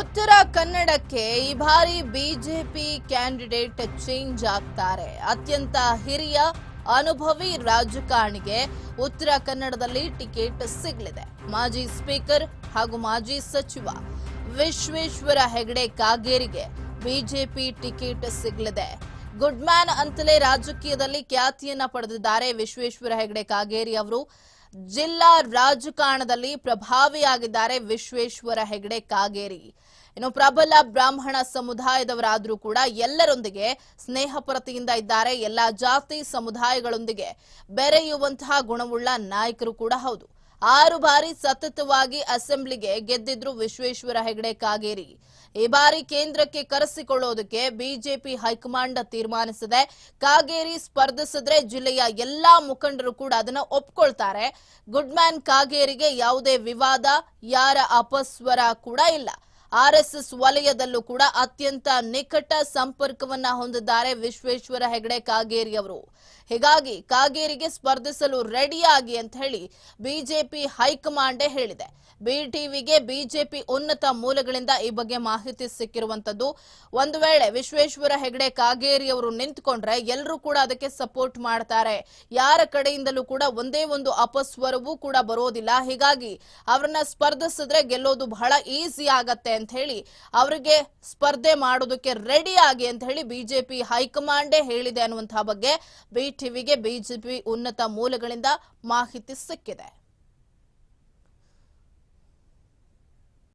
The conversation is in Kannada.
ಉತ್ತರ ಕನ್ನಡಕ್ಕೆ ಈ ಬಾರಿ ಬಿಜೆಪಿ ಕ್ಯಾಂಡಿಡೇಟ್ ಚೇಂಜ್ ಆಗ್ತಾರೆ. ಅತ್ಯಂತ ಹಿರಿಯ, ಅನುಭವಿ ರಾಜಕಾರಣಿಗೆ ಉತ್ತರ ಕನ್ನಡದಲ್ಲಿ ಟಿಕೆಟ್ ಸಿಗಲಿದೆ. ಮಾಜಿ ಸ್ಪೀಕರ್ ಹಾಗೂ ಮಾಜಿ ಸಚಿವ ವಿಶ್ವೇಶ್ವರ ಹೆಗಡೆ ಕಾಗೇರಿಗೆ ಬಿಜೆಪಿ ಟಿಕೆಟ್ ಸಿಗಲಿದೆ. ಗುಡ್ ಮ್ಯಾನ್ ಅಂತಲೇ ರಾಜಕೀಯದಲ್ಲಿ ಖ್ಯಾತಿಯನ್ನ ಪಡೆದಿದ್ದಾರೆ ವಿಶ್ವೇಶ್ವರ ಹೆಗಡೆ ಕಾಗೇರಿ ಅವರು. ಜಿಲ್ಲಾ ರಾಜಕಾರಣದಲ್ಲಿ ಪ್ರಭಾವಿಯಾಗಿದ್ದಾರೆ ವಿಶ್ವೇಶ್ವರ ಹೆಗಡೆ ಕಾಗೇರಿ. ಇನ್ನು ಪ್ರಬಲ ಬ್ರಾಹ್ಮಣ ಸಮುದಾಯದವರಾದ್ರೂ ಕೂಡ ಎಲ್ಲರೊಂದಿಗೆ ಸ್ನೇಹಪರತೆಯಿಂದ ಇದ್ದಾರೆ. ಎಲ್ಲ ಜಾತಿ ಸಮುದಾಯಗಳೊಂದಿಗೆ ಬೆರೆಯುವಂತಹ ಗುಣವುಳ್ಳ ನಾಯಕರು ಕೂಡ ಹೌದು. ಆರು ಬಾರಿ ಸತತವಾಗಿ ಅಸೆಂಬ್ಲಿಗೆ ಗೆದ್ದಿದ್ರು ವಿಶ್ವೇಶ್ವರ ಹೆಗಡೆ ಕಾಗೇರಿ. ಈ ಬಾರಿ ಕೇಂದ್ರಕ್ಕೆ ಕರೆಸಿಕೊಳ್ಳೋದಕ್ಕೆ ಬಿಜೆಪಿ ಹೈಕಮಾಂಡ್ ತೀರ್ಮಾನಿಸಿದೆ. ಕಾಗೇರಿ ಸ್ಪರ್ಧಿಸಿದ್ರೆ ಜಿಲ್ಲೆಯ ಎಲ್ಲಾ ಮುಖಂಡರು ಕೂಡ ಅದನ್ನ ಒಪ್ಕೊಳ್ತಾರೆ. ಗುಡ್ಮ್ಯಾನ್ ಕಾಗೇರಿಗೆ ಯಾವುದೇ ವಿವಾದ, ಯಾರ ಅಪಸ್ವರ ಕೂಡ ಇಲ್ಲ. ಆರ್ಎಸ್ಎಸ್ ವಲಯದಲ್ಲೂ ಕೂಡ ಅತ್ಯಂತ ನಿಕಟ ಸಂಪರ್ಕವನ್ನ ಹೊಂದಿದ್ದಾರೆ ವಿಶ್ವೇಶ್ವರ ಹೆಗಡೆ ಕಾಗೇರಿ ಅವರು. ಹೀಗಾಗಿ ಕಾಗೇರಿಗೆ ಸ್ಪರ್ಧಿಸಲು ರೆಡಿಯಾಗಿ ಅಂತ ಹೇಳಿ ಬಿಜೆಪಿ ಹೈಕಮಾಂಡೇ ಹೇಳಿದೆ. ಬಿಟಿವಿಗೆ ಬಿಜೆಪಿ ಉನ್ನತ ಮೂಲಗಳಿಂದ ಈ ಬಗ್ಗೆ ಮಾಹಿತಿ ಸಿಕ್ಕಿರುವಂತದ್ದು ಒಂದು ವೇಳೆ ವಿಶ್ವೇಶ್ವರ ಹೆಗಡೆ ಕಾಗೇರಿ ಅವರು ನಿಂತ್ಕೊಂಡ್ರೆ ಎಲ್ಲರೂ ಕೂಡ ಅದಕ್ಕೆ ಸಪೋರ್ಟ್ ಮಾಡ್ತಾರೆ. ಯಾರ ಕಡೆಯಿಂದಲೂ ಕೂಡ ಒಂದೇ ಒಂದು ಅಪಸ್ವರವೂ ಕೂಡ ಬರೋದಿಲ್ಲ. ಹೀಗಾಗಿ ಅವರನ್ನ ಸ್ಪರ್ಧಿಸಿದ್ರೆ ಗೆಲ್ಲೋದು ಬಹಳ ಈಸಿ ಆಗತ್ತೆ ಅಂತ ಹೇಳಿ ಅವರಿಗೆ ಸ್ಪರ್ಧೆ ಮಾಡೋದಕ್ಕೆ ರೆಡಿ ಆಗಿ ಅಂತ ಹೇಳಿ ಬಿಜೆಪಿ ಹೈಕಮಾಂಡೇ ಹೇಳಿದೆ ಅನ್ನುವಂತಹ ಬಗ್ಗೆ ಬಿಟಿವಿಗೆ ಬಿಜೆಪಿ ಉನ್ನತ ಮೂಲಗಳಿಂದ ಮಾಹಿತಿ ಸಿಕ್ಕಿದೆ.